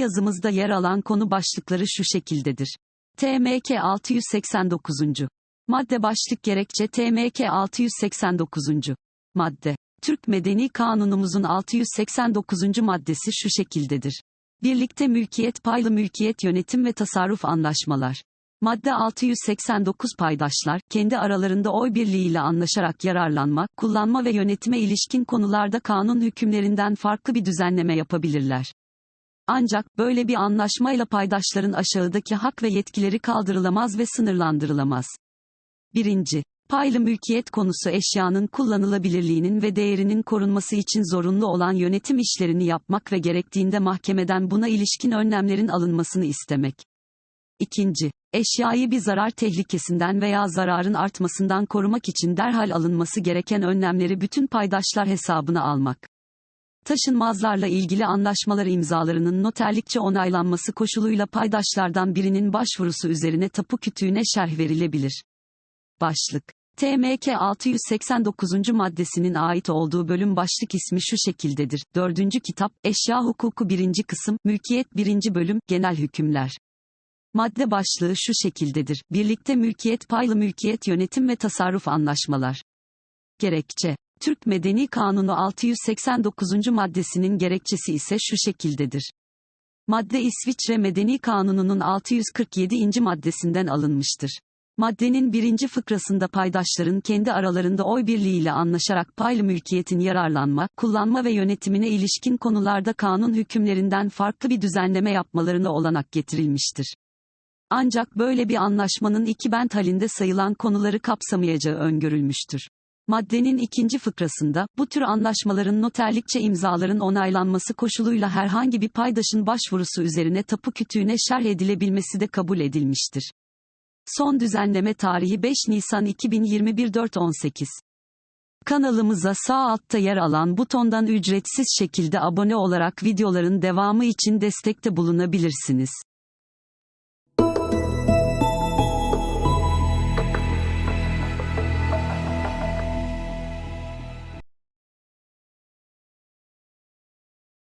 yazımızda yer alan konu başlıkları şu şekildedir. TMK 689. Madde başlık gerekçe TMK 689. Madde. Türk Medeni Kanunumuzun 689. maddesi şu şekildedir. Birlikte mülkiyet paylı mülkiyet yönetim ve tasarruf anlaşmalar. Madde 689 paydaşlar, kendi aralarında oy birliğiyle anlaşarak yararlanma, kullanma ve yönetime ilişkin konularda kanun hükümlerinden farklı bir düzenleme yapabilirler. Ancak, böyle bir anlaşmayla paydaşların aşağıdaki hak ve yetkileri kaldırılamaz ve sınırlandırılamaz. 1. Paylı mülkiyet konusu eşyanın kullanılabilirliğinin ve değerinin korunması için zorunlu olan yönetim işlerini yapmak ve gerektiğinde mahkemeden buna ilişkin önlemlerin alınmasını istemek. 2. Eşyayı bir zarar tehlikesinden veya zararın artmasından korumak için derhal alınması gereken önlemleri bütün paydaşlar hesabına almak. Taşınmazlarla ilgili anlaşmalar imzalarının noterlikçe onaylanması koşuluyla paydaşlardan birinin başvurusu üzerine tapu kütüğüne şerh verilebilir. Başlık TMK 689. maddesinin ait olduğu bölüm başlık ismi şu şekildedir. 4. kitap, Eşya Hukuku 1. kısım, Mülkiyet 1. bölüm, Genel Hükümler. Madde başlığı şu şekildedir. Birlikte mülkiyet paylı mülkiyet yönetim ve tasarruf anlaşmalar. Gerekçe. Türk Medeni Kanunu 689. maddesinin gerekçesi ise şu şekildedir. Madde İsviçre Medeni Kanunu'nun 647. maddesinden alınmıştır. Maddenin birinci fıkrasında paydaşların kendi aralarında oy birliğiyle anlaşarak paylı mülkiyetin yararlanma, kullanma ve yönetimine ilişkin konularda kanun hükümlerinden farklı bir düzenleme yapmalarına olanak getirilmiştir. Ancak böyle bir anlaşmanın iki bent halinde sayılan konuları kapsamayacağı öngörülmüştür. Maddenin ikinci fıkrasında, bu tür anlaşmaların noterlikçe imzaların onaylanması koşuluyla herhangi bir paydaşın başvurusu üzerine tapu kütüğüne şerh edilebilmesi de kabul edilmiştir. Son düzenleme tarihi 5 Nisan 2021 4.18. Kanalımıza sağ altta yer alan butondan ücretsiz şekilde abone olarak videoların devamı için destekte bulunabilirsiniz.